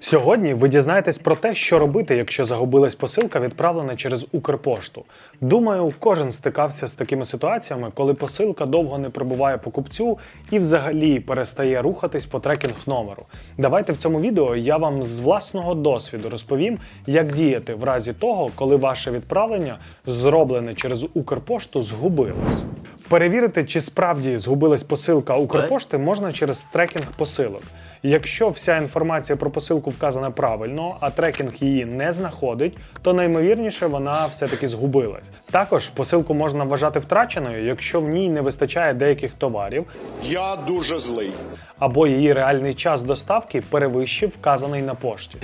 Сьогодні ви дізнаєтесь про те, що робити, якщо загубилась посилка, відправлена через Укрпошту. Думаю, кожен стикався з такими ситуаціями, коли посилка довго не прибуває покупцю і взагалі перестає рухатись по трекінг номеру. Давайте в цьому відео я вам з власного досвіду розповім, як діяти в разі того, коли ваше відправлення, зроблене через Укрпошту, згубилось. Перевірити, чи справді згубилась посилка Укрпошти, можна через трекінг посилок. Якщо вся інформація про посилку вказана правильно, а трекінг її не знаходить, то наймовірніше вона все-таки згубилась. Також посилку можна вважати втраченою, якщо в ній не вистачає деяких товарів, Я дуже злий. або її реальний час доставки перевищив вказаний на пошті.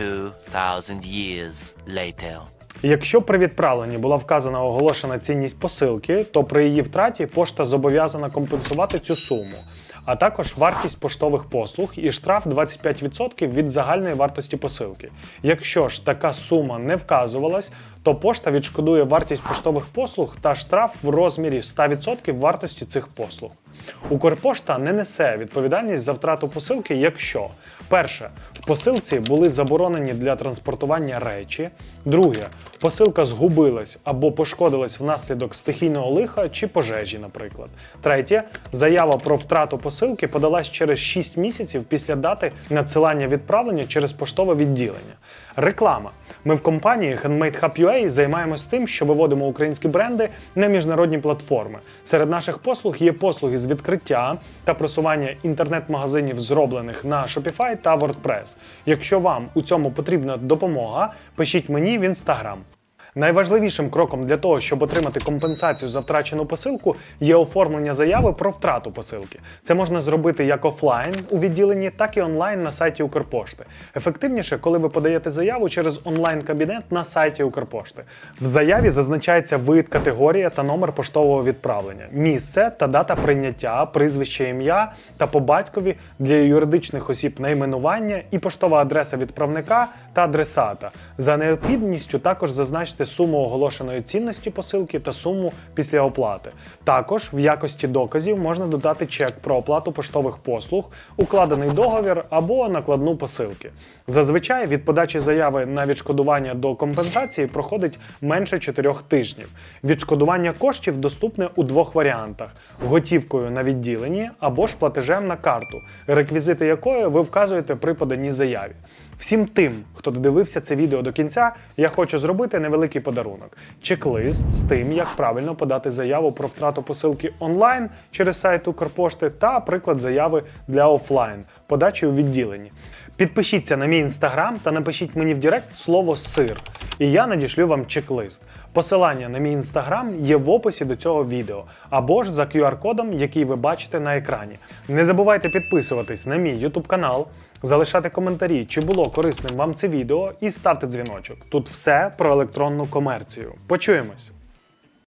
2,000 years later. Якщо при відправленні була вказана оголошена цінність посилки, то при її втраті пошта зобов'язана компенсувати цю суму, а також вартість поштових послуг і штраф 25% від загальної вартості посилки. Якщо ж така сума не вказувалась, то пошта відшкодує вартість поштових послуг та штраф в розмірі 100% вартості цих послуг. Укрпошта не несе відповідальність за втрату посилки, якщо перше в посилці були заборонені для транспортування речі, друге посилка згубилась або пошкодилась внаслідок стихійного лиха чи пожежі, наприклад. Третє заява про втрату посилки подалась через 6 місяців після дати надсилання відправлення через поштове відділення. Реклама. Ми в компанії Handmade Hub UA займаємось тим, що виводимо українські бренди на міжнародні платформи. Серед наших послуг є послуги з відкриття та просування інтернет-магазинів, зроблених на Shopify та WordPress. Якщо вам у цьому потрібна допомога, пишіть мені в Instagram. Найважливішим кроком для того, щоб отримати компенсацію за втрачену посилку, є оформлення заяви про втрату посилки. Це можна зробити як офлайн у відділенні, так і онлайн на сайті Укрпошти. Ефективніше, коли ви подаєте заяву через онлайн-кабінет на сайті Укрпошти. В заяві зазначається вид, категорія та номер поштового відправлення, місце та дата прийняття, прізвище ім'я та по батькові для юридичних осіб найменування і поштова адреса відправника та адресата. За необхідністю також зазначте суму оголошеної цінності посилки та суму після оплати. Також в якості доказів можна додати чек про оплату поштових послуг, укладений договір або накладну посилки. Зазвичай від подачі заяви на відшкодування до компенсації проходить менше 4 тижнів. Відшкодування коштів доступне у двох варіантах: готівкою на відділенні або ж платежем на карту, реквізити якої ви вказуєте при поданні заяві. Всім тим, хто додивився це відео до кінця, я хочу зробити невеликий подарунок: чек-лист з тим, як правильно подати заяву про втрату посилки онлайн через сайт Укрпошти та приклад заяви для офлайн подачі у відділенні. Підпишіться на мій інстаграм та напишіть мені в Директ слово сир, і я надішлю вам чек-лист. Посилання на мій інстаграм є в описі до цього відео або ж за QR-кодом, який ви бачите на екрані. Не забувайте підписуватись на мій YouTube канал, залишати коментарі, чи було корисним вам це відео, і ставте дзвіночок. Тут все про електронну комерцію. Почуємось!